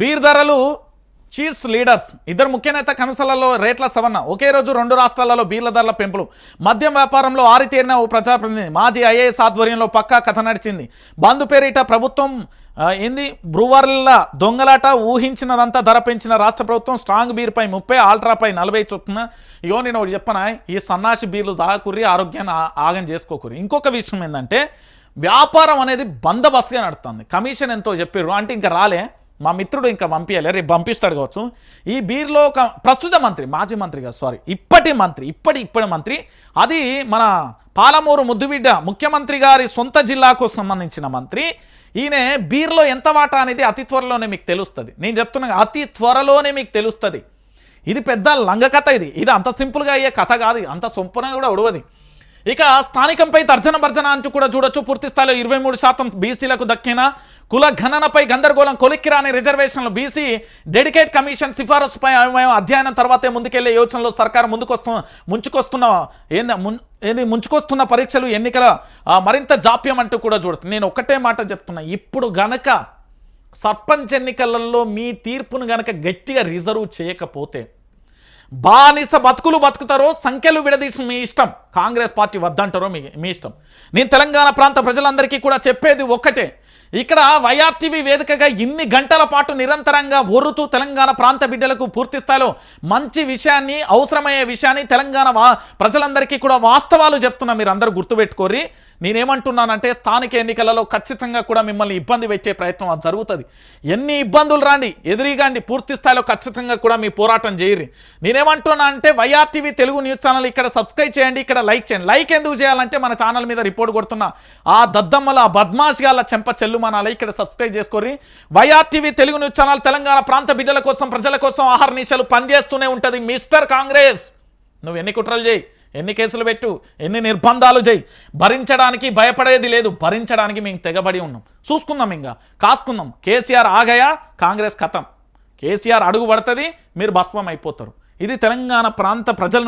Beer ధరలు cheers leaders ఇద్దరు ముఖ్య నేత కనుసలలో రేట్ల సవరణ. ఒకే రోజు రెండు రాష్ట్రాలలో బీర్ల ధరల పెంపులు. మద్యం వ్యాపారంలో ఆరితేరిన ఓ ప్రజాప్రతినిధి మాజీ ఐఏఎస్ ఆధ్వర్యంలో పక్కా కథ నడిచింది. బంధు పేరిట ప్రభుత్వం ఏంది? బ్రూవర్ల దొంగలాట ఊహించినదంతా ధర పెంచిన రాష్ట్ర ప్రభుత్వం స్ట్రాంగ్ బీర్పై ముప్పై ఆల్ట్రాపై నలభై చొప్పున ఇగో నేను ఒకటి చెప్పనా ఈ సన్నాసి బీర్లు దాకుర్రి ఆరోగ్యాన్ని ఆగం చేసుకోకూరి ఇంకొక విషయం ఏంటంటే వ్యాపారం అనేది బందబస్తుగా నడుస్తుంది కమిషన్ ఎంతో చెప్పారు అంటే ఇంకా రాలే. మా మిత్రుడు ఇంకా పంపించలే రేపు పంపిస్తాడు కావచ్చు. ఈ బీర్లో ఒక ప్రస్తుత మంత్రి మాజీ మంత్రి కాదు సారీ ఇప్పటి మంత్రి ఇప్పటి ఇప్పటి మంత్రి అది మన పాలమూరు ముద్దుబిడ్డ ముఖ్యమంత్రి గారి సొంత జిల్లాకు సంబంధించిన మంత్రి. ఈయన బీర్లో ఎంత వాటా అనేది అతి త్వరలోనే మీకు తెలుస్తుంది. నేను చెప్తున్నా అతి త్వరలోనే మీకు తెలుస్తుంది. ఇది పెద్ద లంగ కథ ఇది. ఇది అంత సింపుల్గా అయ్యే కథ కాదు అంత సొంపున కూడా ఉడవది. ఇక స్థానికంపై తర్జన భర్జన అంటూ కూడా చూడొచ్చు. పూర్తి స్థాయిలో ఇరవై మూడు శాతం బీసీలకు దక్కిన కుల గణనపై గందరగోళం కొలిక్కిరాని రిజర్వేషన్లు బీసీ డెడికేట్ కమిషన్ సిఫారసుపై అయోమయం అధ్యయనం తర్వాతే ముందుకెళ్ళే యోచనలో సర్కార్ ముందుకొస్తు ముంచుకొస్తున్న ఏంది ఏంది ముంచుకొస్తున్న పరీక్షలు ఎన్నికల మరింత జాప్యం అంటూ కూడా చూడుతుంది నేను ఒకటే మాట చెప్తున్నా. ఇప్పుడు గనక సర్పంచ్ ఎన్నికలలో మీ తీర్పును గనక గట్టిగా రిజర్వ్ చేయకపోతే బానిస బతుకులు బతుకుతారో సంఖ్యలు విడదీసి మీ ఇష్టం. కాంగ్రెస్ పార్టీ వద్దంటారో మీ మీ ఇష్టం. నేను తెలంగాణ ప్రాంత ప్రజలందరికీ కూడా చెప్పేది ఒక్కటే. ఇక్కడ వైఆర్టీవీ వేదికగా ఇన్ని గంటల పాటు నిరంతరంగా ఒరుతూ తెలంగాణ ప్రాంత బిడ్డలకు పూర్తి స్థాయిలో మంచి విషయాన్ని అవసరమయ్యే విషయాన్ని తెలంగాణ వా ప్రజలందరికీ కూడా వాస్తవాలు చెప్తున్నా మీరు అందరూ గుర్తుపెట్టుకోరి నేనేమంటున్నానంటే స్థానిక ఎన్నికలలో ఖచ్చితంగా కూడా మిమ్మల్ని ఇబ్బంది పెట్టే ప్రయత్నం అది జరుగుతుంది. ఎన్ని ఇబ్బందులు రాండి ఎదురీగాండి పూర్తి స్థాయిలో ఖచ్చితంగా కూడా మీ పోరాటం చేయరు నేనేమంటున్నా అంటే వైఆర్టీవీ తెలుగు న్యూస్ ఛానల్ ఇక్కడ సబ్స్క్రైబ్ చేయండి ఇక్కడ లైక్ చేయండి. లైక్ ఎందుకు చేయాలంటే మన ఛానల్ మీద రిపోర్ట్ కొడుతున్న. ఆ దద్దమ్మల ఆ బద్మాష్ గాల చెంప చెల్లుమనాలి ఇక్కడ subscribe చేసుకోరి YRTV Telugu news channel Telangana ప్రాంత బిడ్డల కోసం ప్రజల కోసం ఆహార నిశలు పనిచేస్తూనే ఉంటుంది మిస్టర్ కాంగ్రెస్. నువ్వు ఎన్ని కుట్రలు చేయి ఎన్ని కేసులు పెట్టు ఎన్ని నిర్బంధాలు చేయి భరించడానికి భయపడేది లేదు భరించడానికి మేము తెగబడి ఉన్నాం. చూసుకుందాం ఇంకా కాసుకుందాం. కేసీఆర్ ఆగయా కాంగ్రెస్ కథం. కేసీఆర్ అడుగు పడుతుంది మీరు భస్మం అయిపోతారు ఇది తెలంగాణ ప్రాంత ప్రజల